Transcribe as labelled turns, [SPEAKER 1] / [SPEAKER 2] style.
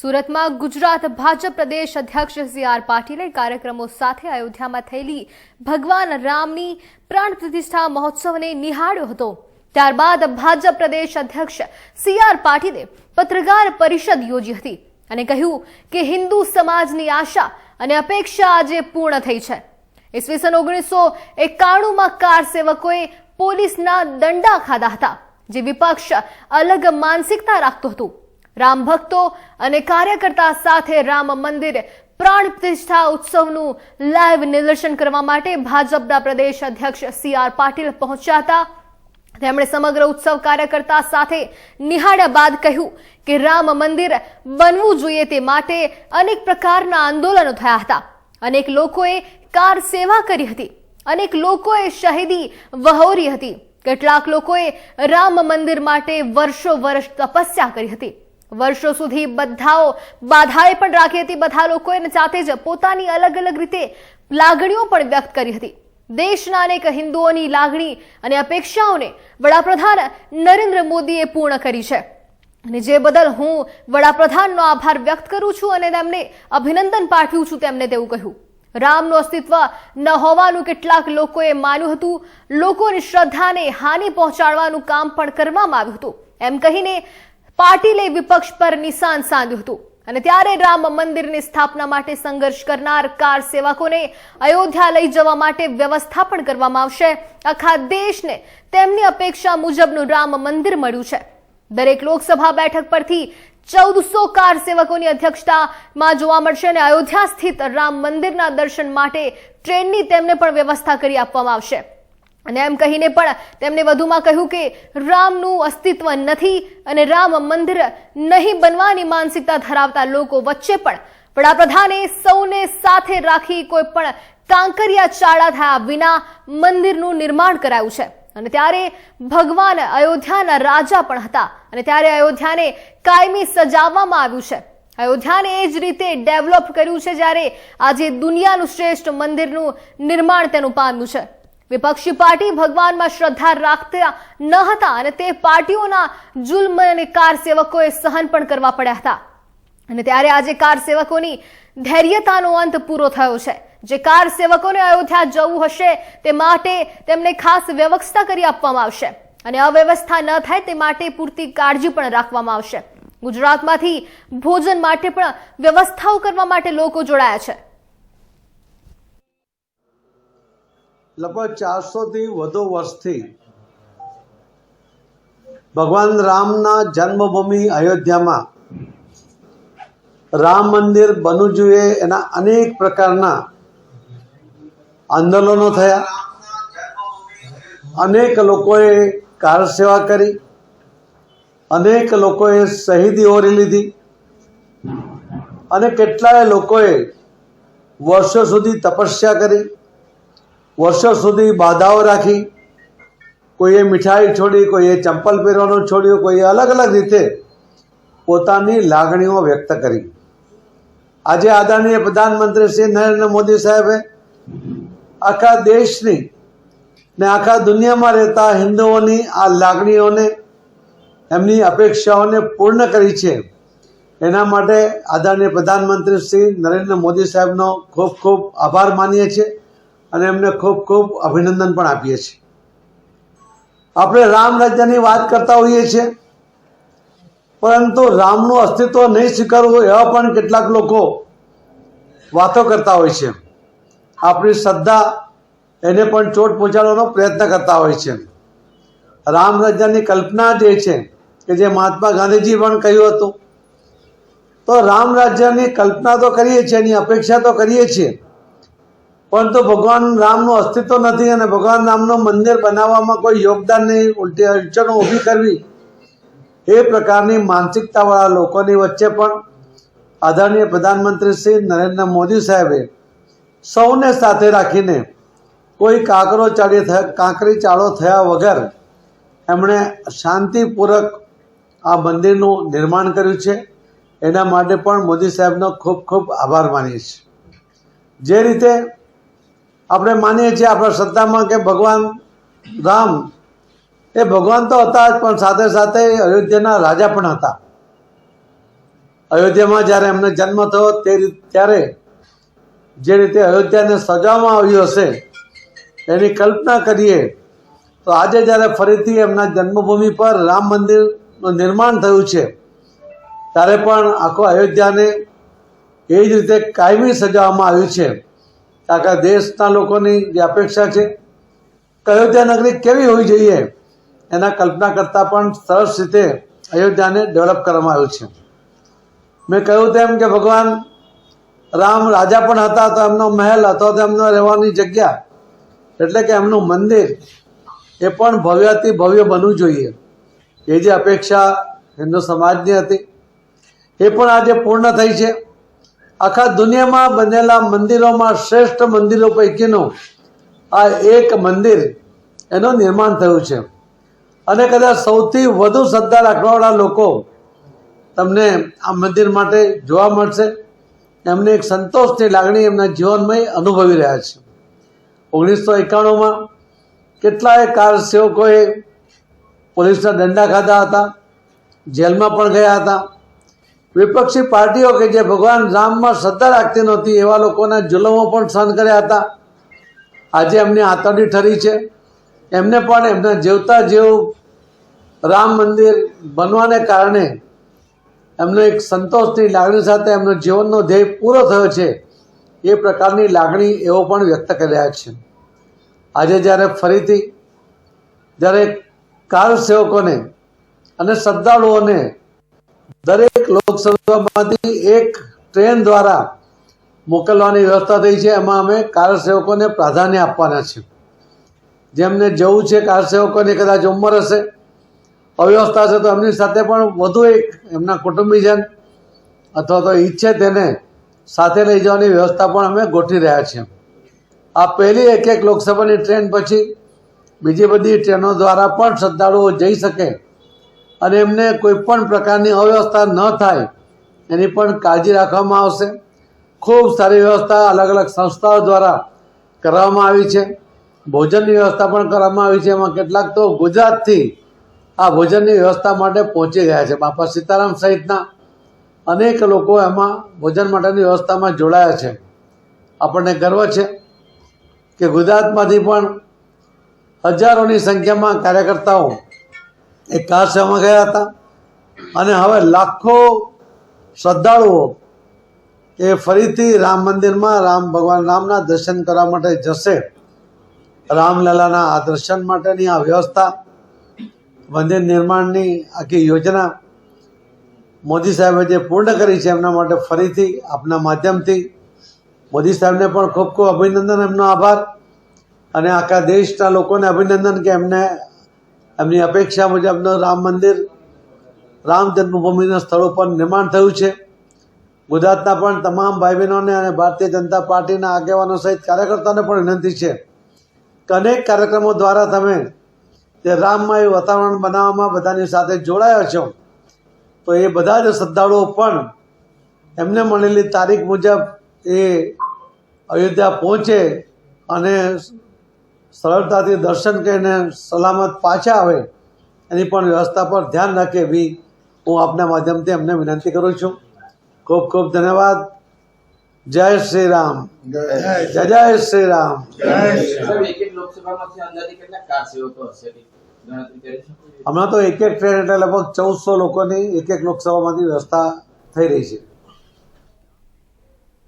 [SPEAKER 1] સુરતમાં ગુજરાત ભાજપ પ્રદેશ અધ્યક્ષ C R પાટીલે કાર્યક્રમો સાથે અયોધ્યામાં થયેલી ભગવાન રામની પ્રાણ પ્રતિષ્ઠા મહોત્સવને નિહાળ્યો હતો. ત્યારબાદ ભાજપ પ્રદેશ અધ્યક્ષ સી આર પાટીલે પત્રકાર પરિષદ યોજી હતી અને કહ્યું કે હિન્દુ સમાજની આશા અને અપેક્ષા આજે પૂર્ણ થઈ છે. ઈસવીસન ઓગણીસો એકાણુંમાં કાર સેવકોએ પોલીસના દંડા ખાધા હતા, જે વિપક્ષ અલગ માનસિકતા રાખતું હતું. રામ ભક્તો અને કાર્યકર્તા સાથે રામ મંદિર પ્રાણ પ્રતિષ્ઠા ઉત્સવનું લાઈવ નિદર્શન કરવા માટે ભાજપના પ્રદેશ અધ્યક્ષ સી આર પાટીલ પહોંચ્યા હતા. તેમણે સમગ્ર ઉત્સવ કાર્યકર્તા સાથે નિહાળ્યા બાદ કહ્યું કે રામ મંદિર બનવું જોઈએ તે માટે અનેક પ્રકારના આંદોલનો થયા હતા. અનેક લોકોએ કાર સેવા કરી હતી. અનેક લોકોએ શહીદી વહોરી હતી. કેટલાક લોકોએ રામ મંદિર માટે વર્ષો વર્ષ તપસ્યા કરી હતી. વર્ષો સુધી બધાઓ બાધાએ પણ રાખી હતી. બધા લોકોએ સાથે જ પોતાની અલગ અલગ રીતે લાગણીઓ પણ વ્યક્ત કરી હતી. દેશના અનેક હિન્દુઓની લાગણી અને અપેક્ષાઓને વડાપ્રધાન નરેન્દ્ર મોદીએ પૂર્ણ કરી છે. અને જે બદલ હું વડાપ્રધાનનો આભાર વ્યક્ત કરું છું અને તેમને અભિનંદન પાઠવું છું તેમને તેવું કહ્યું. રામનું અસ્તિત્વ ન હોવાનું કેટલાક લોકોએ માન્યું હતું. લોકોની શ્રદ્ધાને હાનિ પહોંચાડવાનું કામ પણ કરવામાં આવ્યું હતું. એમ કહીને પાટીલે વિપક્ષ પર નિશાન સાધ્યું હતું. અને ત્યારે રામ મંદિરની સ્થાપના માટે સંઘર્ષ કરનાર કાર સેવકોને અયોધ્યા લઈ જવા માટે વ્યવસ્થા પણ કરવામાં આવશે. આખા દેશને તેમની અપેક્ષા મુજબનું રામ મંદિર મળ્યું છે. દરેક લોકસભા બેઠક પરથી ચૌદસો કાર સેવકોની અધ્યક્ષતામાં જોવા મળશે અને અયોધ્યા સ્થિત રામ મંદિરના દર્શન માટે ટ્રેનની તેમને પણ વ્યવસ્થા કરી આપવામાં આવશે. અને એમ કહીને પણ તેમણે વધુમાં કહ્યું કે રામનું અસ્તિત્વ નથી અને રામ મંદિર નહીં બનવાની માનસિકતા ધરાવતા લોકો વચ્ચે પણ વડાપ્રધાને સૌને સાથે રાખી કોઈ પણ કાંકરિયા ચાળા થયા વિના મંદિરનું નિર્માણ કરાયું છે. અને ત્યારે ભગવાન અયોધ્યાના રાજા પણ હતા. અને ત્યારે અયોધ્યાને કાયમી સજાવવામાં આવ્યું છે. અયોધ્યાને એ જ રીતે ડેવલપ કર્યું છે જ્યારે આજે દુનિયાનું શ્રેષ્ઠ મંદિરનું નિર્માણ તેનું પામ્યું છે. વિપક્ષી પાર્ટી ભગવાનમાં શ્રદ્ધા રાખતા ન હતા અને તે પાર્ટીઓના જુલ્મ અને કાર સેવકોએ સહન પણ કરવા પડ્યા હતા. અને ત્યારે આજે કાર સેવકોની ધૈર્યતાનો અંત પૂરો થયો છે. જે કાર સેવકોને અયોધ્યા જવું હશે તે માટે તેમને ખાસ વ્યવસ્થા કરી આપવામાં આવશે. અને અવ્યવસ્થા ન થાય તે માટે પૂરતી કાળજી પણ રાખવામાં આવશે. ગુજરાતમાંથી ભોજન માટે પણ વ્યવસ્થાઓ કરવા માટે લોકો જોડાયા છે.
[SPEAKER 2] લગભગ ચારસોથી વધુ વર્ષથી ભગવાન રામના જન્મભૂમિ અયોધ્યામાં રામ મંદિર બનવું જોઈએ એના અનેક પ્રકારના આંદોલનો થયા. અનેક લોકોએ કાર સેવા કરી. અનેક લોકોએ શહીદી ઓરી લીધી. અને કેટલાય લોકોએ વર્ષો સુધી તપસ્યા કરી. વર્ષો સુધી બાધાઓ રાખી, કોઈએ મીઠાઈ છોડી, કોઈએ ચંપલ પહેરવાનું છોડ્યું, કોઈએ અલગ અલગ રીતે પોતાની લાગણીઓ વ્યક્ત કરી. આજે આદરણીય પ્રધાનમંત્રી શ્રી નરેન્દ્ર મોદી સાહેબે આખા દેશની ને આખા દુનિયામાં રહેતા હિન્દુઓની આ લાગણીઓને, એમની અપેક્ષાઓને પૂર્ણ કરી છે. એના માટે આદરણીય પ્રધાનમંત્રી શ્રી નરેન્દ્ર મોદી સાહેબનો ખૂબ ખૂબ આભાર માનીએ છીએ. અને એમને ખૂબ ખૂબ અભિનંદન પણ આપીએ છીએ. આપણે રામ રાજ્યની વાત કરતા હોઈએ છીએ, પરંતુ રામનું અસ્તિત્વ નહીં સ્વીકારવું એવા પણ કેટલાક લોકો વાતો કરતા હોય છે. આપણી શ્રદ્ધા એને પણ ચોટ પહોંચાડવાનો પ્રયત્ન કરતા હોય છે. રામ રાજ્યની કલ્પના જે છે કે જે મહાત્મા ગાંધીજી પણ કહ્યું હતું. તો રામ રાજ્યની કલ્પના તો કરીએ છીએ, એની અપેક્ષા તો કરીએ છીએ પરંતુ ભગવાન રામનું અસ્તિત્વ નથી અને ભગવાન રામનું મંદિર બનાવવામાં કોઈ યોગદાન નહીં. ઉલટી અડચણો ઊભી કરવી એ પ્રકારની માનસિકતાવાળા લોકોની વચ્ચે પણ આદરણીય પ્રધાનમંત્રી શ્રી નરેન્દ્ર મોદી સાહેબે સૌને સાથે રાખીને કોઈ કાંકરો ચાળી કાંકરી ચાળો થયા વગર એમણે શાંતિપૂર્વક આ મંદિરનું નિર્માણ કર્યું છે. એના માટે પણ મોદી સાહેબનો ખૂબ ખૂબ આભાર માનીએ છીએ. જે રીતે આપણે માનીએ છીએ, આપણા શ્રદ્ધામાં કે ભગવાન રામ, એ ભગવાન તો હતા જ, પણ સાથે સાથે અયોધ્યાના રાજા પણ હતા. અયોધ્યામાં જ્યારે એમને જન્મ થયો, તે ત્યારે જે રીતે અયોધ્યાને સજાવવામાં આવ્યું હશે, એની કલ્પના કરીએ, તો આજે જ્યારે ફરીથી એમના જન્મભૂમિ પર રામ મંદિરનું નિર્માણ થયું છે, ત્યારે પણ આખો અયોધ્યાને એ જ રીતે કાયમી સજાવવામાં આવ્યું છે. આખા દેશના લોકોની જે અપેક્ષા છે, અયોધ્યા નગરી કેવી હોવી જોઈએ એના કલ્પના કરતાં પણ સરસ રીતે અયોધ્યાને ડેવલપ કરવામાં આવ્યું છે. મેં કહ્યું તેમ કે ભગવાન રામ રાજા પણ હતા તો એમનો મહેલ હતો તો એમનો રહેવાની જગ્યા, એટલે કે એમનું મંદિર એ પણ ભવ્યથી ભવ્ય બનવું જોઈએ. એ જે અપેક્ષા હિન્દુ સમાજની હતી, એ પણ આજે પૂર્ણ થઈ છે. આખા દુનિયામાં બનેલા મંદિરોમાં શ્રેષ્ઠ મંદિરો પૈકીનું આ એક મંદિર એનું નિર્માણ થયું છે. અને કદાચ સૌથી વધુ શ્રદ્ધા રાખવાવાળા લોકો તમને આ મંદિર માટે જોવા મળશે. એમને એક સંતોષની લાગણી એમના જીવનમાં અનુભવી રહ્યા છે. ઓગણીસો એકાણુંમાં કેટલાય કાર સેવકોએ પોલીસના દંડા ખાધા હતા, જેલમાં પણ ગયા હતા. વિપક્ષી પાર્ટીઓ કે જે ભગવાન રામમાં સત્તા રાખતી નહોતી, એવા લોકોના જુલમો પણ સહન કર્યા હતા. આજે એમની આતડી ઠરી છે. એમને પણ એમના જીવતા જેવું રામ મંદિર બનવાને કારણે એમનો એક સંતોષની લાગણી સાથે એમનો જીવનનો ધ્યેય પૂરો થયો છે. એ પ્રકારની લાગણી એવો પણ વ્યક્ત કર્યા છે. આજે જ્યારે ફરીથી જ્યારે કાર સેવકોને અને શ્રદ્ધાળુઓને દરેક લોકસભામાંથી એક ટ્રેન દ્વારા મોકલવાની વ્યવસ્થા થઈ છે. એમાં અમે કાર સેવકોને પ્રાધાન્ય આપવાના છે જેમને જવું છે કાર સેવકોની કદાચ ઉંમર હશે, અવ્યવસ્થા છે તો એમની સાથે પણ વધુ એક એમના કુટુંબીજન અથવા તો ઈચ્છે તેને સાથે લઈ જવાની વ્યવસ્થા પણ અમે ગોઠવી રહ્યા છીએ. આ પહેલી એક એક લોકસભાની ટ્રેન પછી બીજી બધી ટ્રેનો દ્વારા પણ શ્રદ્ધાળુઓ જઈ શકે અને એમને કોઈ પણ પ્રકારની અવ્યવસ્થા ન થાય, એની પણ કાળજી રાખવામાં આવશે. ખૂબ સારી વ્યવસ્થા અલગ અલગ સંસ્થાઓ દ્વારા કરવામાં આવી છે. ભોજનની વ્યવસ્થા પણ કરવામાં આવી છે. એમાં કેટલાક તો ગુજરાતથી આ ભોજનની વ્યવસ્થા માટે પહોંચી ગયા છે. બાપા સીતારામ સહિતના અનેક લોકો એમાં ભોજન માટેની વ્યવસ્થામાં જોડાયા છે. આપણને ગર્વ છે કે ગુજરાતમાંથી પણ હજારોની સંખ્યામાં કાર્યકર્તાઓ એ કાર ગયા હતા. અને હવે લાખો શ્રદ્ધાળુઓ એ ફરીથી રામ મંદિરમાં રામ ભગવાન રામના દર્શન કરવા માટે જશે. રામલલાના આ દર્શન માટેની આ વ્યવસ્થા, મંદિર નિર્માણની આખી યોજના મોદી સાહેબે જે પૂર્ણ કરી છે એમના માટે ફરીથી આપના માધ્યમથી. મોદી સાહેબને પણ ખૂબ ખૂબ અભિનંદન એમનો આભાર. અને આખા દેશના લોકોને અભિનંદન કે એમને એમની અપેક્ષા મુજબનું રામ મંદિર, રામ જન્મભૂમિના સ્થળો પર નિર્માણ થયું છે. ગુજરાતના પણ તમામ ભાઈ બહેનોને અને ભારતીય જનતા પાર્ટીના આગેવાનો સહિત કાર્યકર્તાઓને પણ વિનંતી છે કે અનેક કાર્યક્રમો દ્વારા તમે તે રામમય વાતાવરણ બનાવવામાં બધાની સાથે જોડાયા છો, તો એ બધા જ શ્રદ્ધાળુઓ પણ એમને મળેલી તારીખ મુજબ એ અયોધ્યા પહોંચે અને સરળતાથી દર્શન કરીને સલામત પાછા આવે એની પણ વ્યવસ્થા પર ધ્યાન રાખે એવી હું આપના માધ્યમથી એમને વિનંતી કરું છું. ખૂબ ખૂબ ધન્યવાદ. જય શ્રી રામ. જય જય શ્રી રામ. હમણાં તો એક એક ટ્રેન એટલે લગભગ ચૌદસો લોકોની એક એક લોકસભામાંથી વ્યવસ્થા થઈ રહી છે.